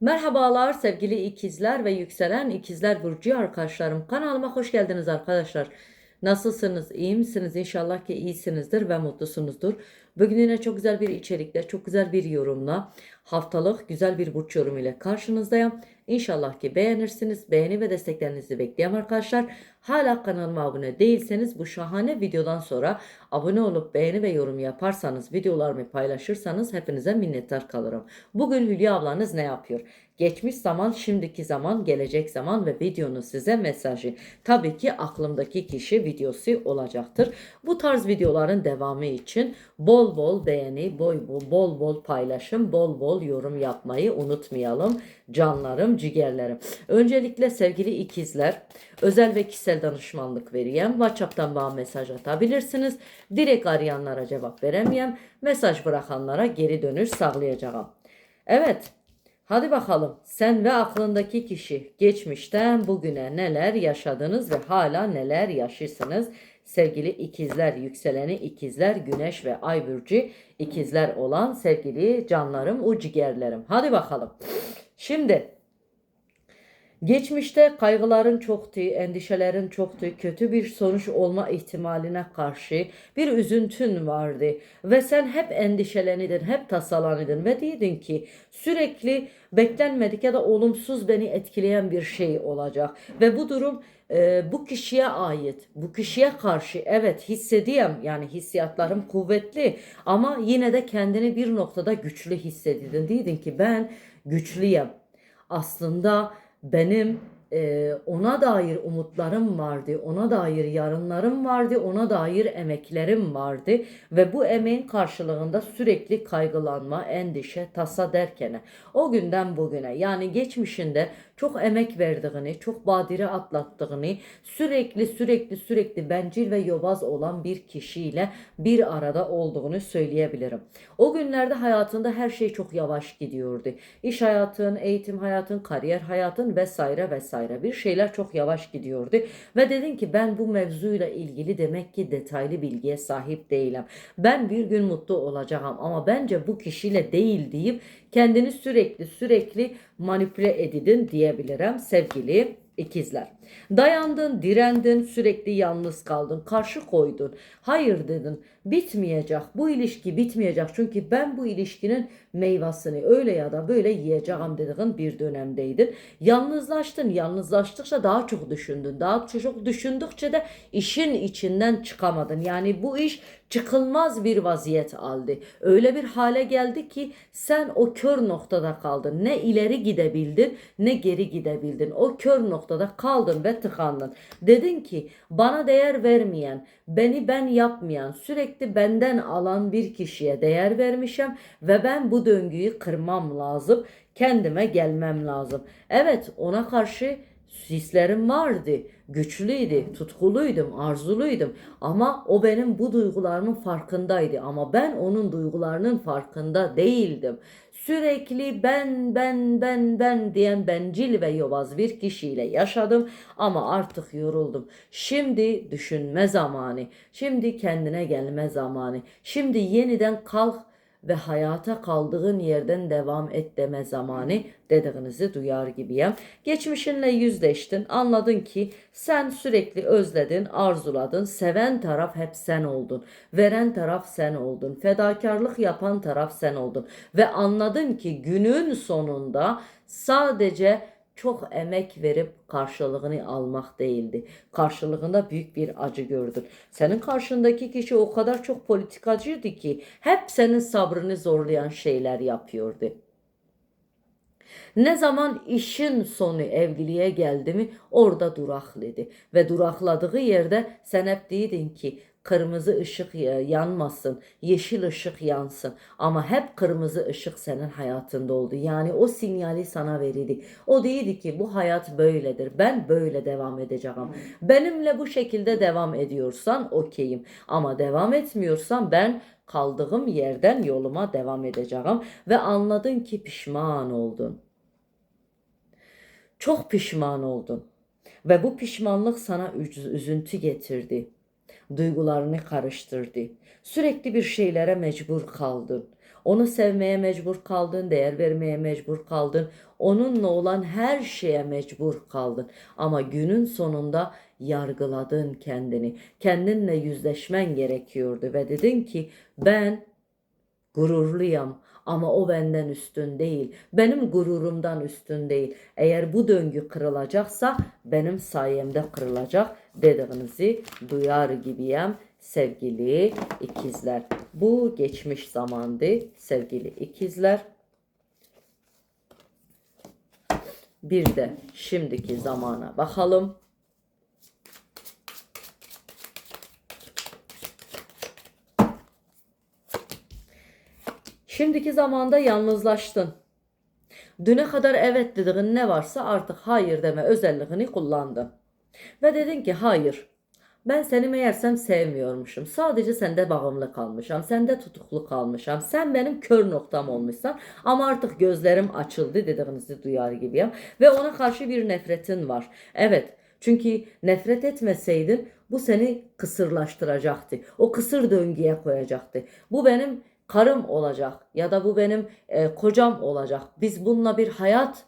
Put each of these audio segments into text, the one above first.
Merhabalar sevgili ikizler ve yükselen ikizler burcu arkadaşlarım. Kanalıma hoş geldiniz arkadaşlar. Nasılsınız? İyi misiniz? İnşallah ki iyisinizdir ve mutlusunuzdur. Bugün yine çok güzel bir içerikle, çok güzel bir yorumla, haftalık güzel bir burç yorumu ile karşınızdayım. İnşallah ki beğenirsiniz. Beğeni ve desteklerinizi bekliyorum arkadaşlar. Hala kanalıma abone değilseniz bu şahane videodan sonra abone olup beğeni ve yorum yaparsanız, videolarımı paylaşırsanız hepinize minnettar kalırım. Bugün Hülya ablanız ne yapıyor? Geçmiş zaman, şimdiki zaman, gelecek zaman ve videonun size mesajı. Tabii ki aklımdaki kişi videosu olacaktır. Bu tarz videoların devamı için bol bol beğeni, bol bol, bol bol paylaşım, bol bol yorum yapmayı unutmayalım. Canlarım, ciğerlerim. Öncelikle sevgili ikizler, özel ve kişisel danışmanlık vereyim. WhatsApp'tan bana mesaj atabilirsiniz. Direkt arayanlara cevap veremeyem. Mesaj bırakanlara geri dönüş sağlayacağım. Evet, Hadi bakalım sen ve aklındaki kişi geçmişten bugüne neler yaşadınız ve hala neler yaşıyorsunuz? Sevgili ikizler, yükseleni ikizler, güneş ve ay burcu ikizler olan sevgili canlarım, o ciğerlerim. Hadi bakalım. Şimdi Geçmişte kaygıların çoktu, endişelerin çoktu, kötü bir sonuç olma ihtimaline karşı bir üzüntün vardı. Ve sen hep endişelenidin, hep tasalanidin ve diyordun ki sürekli beklenmedik ya da olumsuz beni etkileyen bir şey olacak. Ve bu durum e, bu kişiye ait, bu kişiye karşı evet hissediyorum yani hissiyatlarım kuvvetli ama yine de kendini bir noktada güçlü hissedildin. Diyordun ki ben güçlüyüm. Aslında benim e, ona dair umutlarım vardı, ona dair yarınlarım vardı, ona dair emeklerim vardı ve bu emeğin karşılığında sürekli kaygılanma, endişe, tasa derkene o günden bugüne yani geçmişinde çok emek verdiğini, çok badire atlattığını, sürekli sürekli sürekli bencil ve yobaz olan bir kişiyle bir arada olduğunu söyleyebilirim. O günlerde hayatında her şey çok yavaş gidiyordu. İş hayatın, eğitim hayatın, kariyer hayatın vesaire vesaire bir şeyler çok yavaş gidiyordu ve dedin ki ben bu mevzuyla ilgili demek ki detaylı bilgiye sahip değilim. Ben bir gün mutlu olacağım ama bence bu kişiyle değil deyip kendini sürekli sürekli manipüle edidin diyebilirim sevgili ikizler. Dayandın, direndin, sürekli yalnız kaldın, karşı koydun. Hayır dedin, bitmeyecek, bu ilişki bitmeyecek. Çünkü ben bu ilişkinin meyvasını öyle ya da böyle yiyeceğim dediğin bir dönemdeydin. Yalnızlaştın, yalnızlaştıkça daha çok düşündün. Daha çok düşündükçe de işin içinden çıkamadın. Yani bu iş çıkılmaz bir vaziyet aldı. Öyle bir hale geldi ki sen o kör noktada kaldın. Ne ileri gidebildin ne geri gidebildin. O kör noktada kaldın ve tıkandın. Dedin ki bana değer vermeyen, beni ben yapmayan, sürekli benden alan bir kişiye değer vermişim ve ben bu döngüyü kırmam lazım. Kendime gelmem lazım. Evet ona karşı hislerim vardı. Güçlüydü, tutkuluydum, arzuluydum. Ama o benim bu duygularımın farkındaydı. Ama ben onun duygularının farkında değildim. Sürekli ben, ben, ben, ben diyen bencil ve yobaz bir kişiyle yaşadım. Ama artık yoruldum. Şimdi düşünme zamanı. Şimdi kendine gelme zamanı. Şimdi yeniden kalk ve hayata kaldığın yerden devam et deme zamanı dediğinizi duyar gibiyim. Geçmişinle yüzleştin, anladın ki sen sürekli özledin, arzuladın, seven taraf hep sen oldun, veren taraf sen oldun, fedakarlık yapan taraf sen oldun. Ve anladın ki günün sonunda sadece çok emek verip karşılığını almak değildi. Karşılığında büyük bir acı gördün. Senin karşındaki kişi o kadar çok politikacıydı ki hep senin sabrını zorlayan şeyler yapıyordu. Ne zaman işin sonu evliliğe geldi mi orada durakladı. Ve durakladığı yerde sen hep dedin ki kırmızı ışık yanmasın, yeşil ışık yansın. Ama hep kırmızı ışık senin hayatında oldu. Yani o sinyali sana verildi. O değildi ki bu hayat böyledir. Ben böyle devam edeceğim. Benimle bu şekilde devam ediyorsan okeyim. Ama devam etmiyorsan ben kaldığım yerden yoluma devam edeceğim. Ve anladın ki pişman oldun. Çok pişman oldun. Ve bu pişmanlık sana üzüntü getirdi duygularını karıştırdı. Sürekli bir şeylere mecbur kaldın. Onu sevmeye mecbur kaldın, değer vermeye mecbur kaldın. Onunla olan her şeye mecbur kaldın. Ama günün sonunda yargıladın kendini. Kendinle yüzleşmen gerekiyordu ve dedin ki ben gururluyum ama o benden üstün değil. Benim gururumdan üstün değil. Eğer bu döngü kırılacaksa benim sayemde kırılacak dediğinizi duyar gibiyim sevgili ikizler. Bu geçmiş zamandı sevgili ikizler. Bir de şimdiki zamana bakalım. Şimdiki zamanda yalnızlaştın. Düne kadar evet dediğin ne varsa artık hayır deme özelliğini kullandın. Ve dedin ki hayır. Ben seni meğersem sevmiyormuşum. Sadece sende bağımlı kalmışam. Sende tutuklu kalmışam. Sen benim kör noktam olmuşsan. Ama artık gözlerim açıldı dediğinizi duyar gibiyim. Ve ona karşı bir nefretin var. Evet. Çünkü nefret etmeseydin bu seni kısırlaştıracaktı. O kısır döngüye koyacaktı. Bu benim karım olacak ya da bu benim e, kocam olacak. Biz bununla bir hayat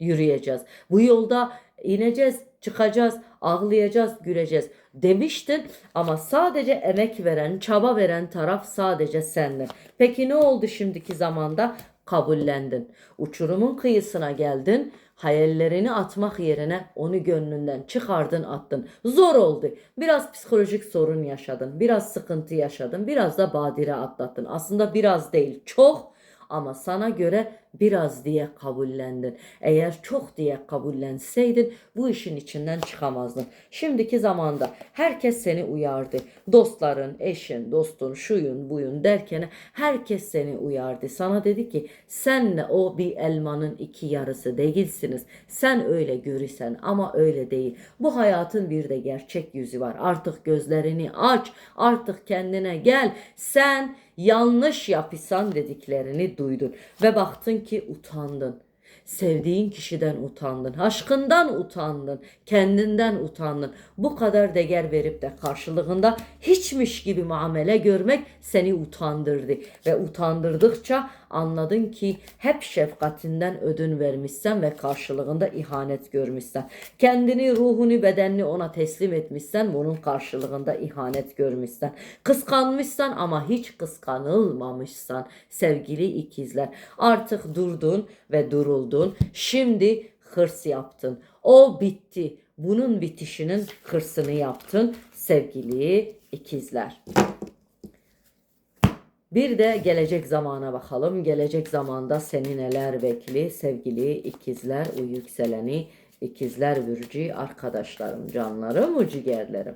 yürüyeceğiz. Bu yolda ineceğiz, çıkacağız, ağlayacağız, güleceğiz demiştin ama sadece emek veren, çaba veren taraf sadece sendin. Peki ne oldu şimdiki zamanda? Kabullendin. Uçurumun kıyısına geldin. Hayallerini atmak yerine onu gönlünden çıkardın attın. Zor oldu. Biraz psikolojik sorun yaşadın. Biraz sıkıntı yaşadın. Biraz da badire atlattın. Aslında biraz değil çok ama sana göre biraz diye kabullendin. Eğer çok diye kabullenseydin bu işin içinden çıkamazdın. Şimdiki zamanda herkes seni uyardı. Dostların, eşin, dostun, şuyun, buyun derken herkes seni uyardı. Sana dedi ki senle o bir elmanın iki yarısı değilsiniz. Sen öyle görürsen ama öyle değil. Bu hayatın bir de gerçek yüzü var. Artık gözlerini aç. Artık kendine gel. Sen yanlış yapısan dediklerini duydun ve baktın ki utandın. Sevdiğin kişiden utandın, aşkından utandın, kendinden utandın. Bu kadar değer verip de karşılığında hiçmiş gibi muamele görmek seni utandırdı. Ve utandırdıkça anladın ki hep şefkatinden ödün vermişsen ve karşılığında ihanet görmüşsen. Kendini, ruhunu, bedenini ona teslim etmişsen bunun karşılığında ihanet görmüşsen. Kıskanmışsan ama hiç kıskanılmamışsan sevgili ikizler. Artık durdun ve duruldun. Şimdi hırs yaptın. O bitti. Bunun bitişinin hırsını yaptın sevgili ikizler. Bir de gelecek zamana bakalım. Gelecek zamanda seni neler bekli sevgili ikizler, o yükseleni ikizler bürcü arkadaşlarım, canlarım, ciğerlerim.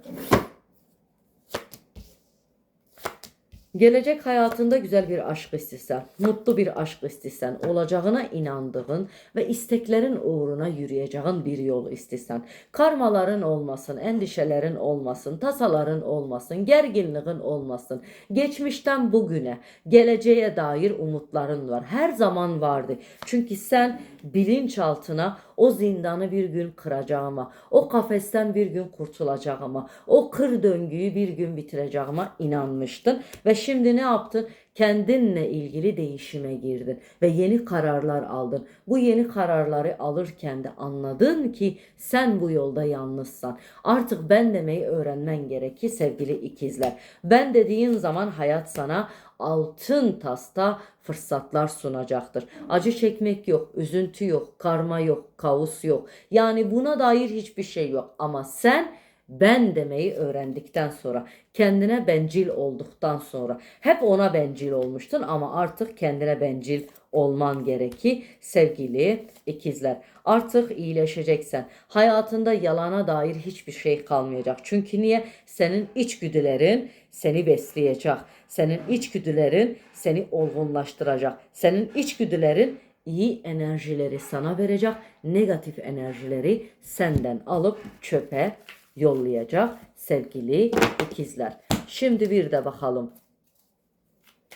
Gelecek hayatında güzel bir aşk istesen, mutlu bir aşk istesen, olacağına inandığın ve isteklerin uğruna yürüyeceğin bir yol istesen. Karmaların olmasın, endişelerin olmasın, tasaların olmasın, gerginliğin olmasın. Geçmişten bugüne, geleceğe dair umutların var. Her zaman vardı. Çünkü sen bilinçaltına o zindanı bir gün kıracağıma, o kafesten bir gün kurtulacağıma, o kır döngüyü bir gün bitireceğime inanmıştın ve şimdi ne yaptın? Kendinle ilgili değişime girdin ve yeni kararlar aldın. Bu yeni kararları alırken de anladın ki sen bu yolda yalnızsan. Artık ben demeyi öğrenmen gerekir sevgili ikizler. Ben dediğin zaman hayat sana altın tasta fırsatlar sunacaktır. Acı çekmek yok, üzüntü yok, karma yok, kaos yok. Yani buna dair hiçbir şey yok ama sen ben demeyi öğrendikten sonra, kendine bencil olduktan sonra, hep ona bencil olmuştun ama artık kendine bencil olman gereki sevgili ikizler. Artık iyileşeceksen. Hayatında yalana dair hiçbir şey kalmayacak. Çünkü niye? Senin içgüdülerin seni besleyecek. Senin içgüdülerin seni olgunlaştıracak. Senin içgüdülerin iyi enerjileri sana verecek. Negatif enerjileri senden alıp çöpe yollayacak sevgili ikizler. Şimdi bir de bakalım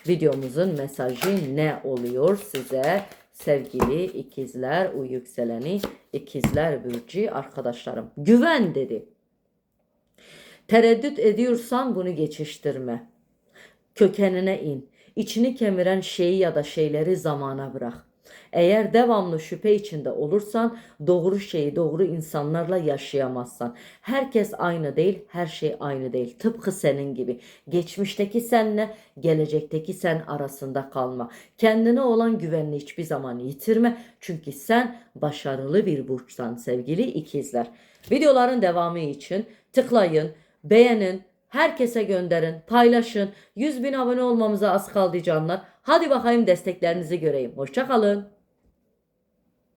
videomuzun mesajı ne oluyor size sevgili ikizler, u yükseleni ikizler burcu arkadaşlarım. Güven dedi. Tereddüt ediyorsan bunu geçiştirme. Kökenine in. İçini kemiren şeyi ya da şeyleri zamana bırak. Eğer devamlı şüphe içinde olursan doğru şeyi doğru insanlarla yaşayamazsan. Herkes aynı değil, her şey aynı değil. Tıpkı senin gibi. Geçmişteki senle gelecekteki sen arasında kalma. Kendine olan güvenini hiçbir zaman yitirme. Çünkü sen başarılı bir burçsan sevgili ikizler. Videoların devamı için tıklayın, beğenin, herkese gönderin, paylaşın. 100 bin abone olmamıza az kaldı canlar. Hadi bakayım desteklerinizi göreyim. Hoşçakalın.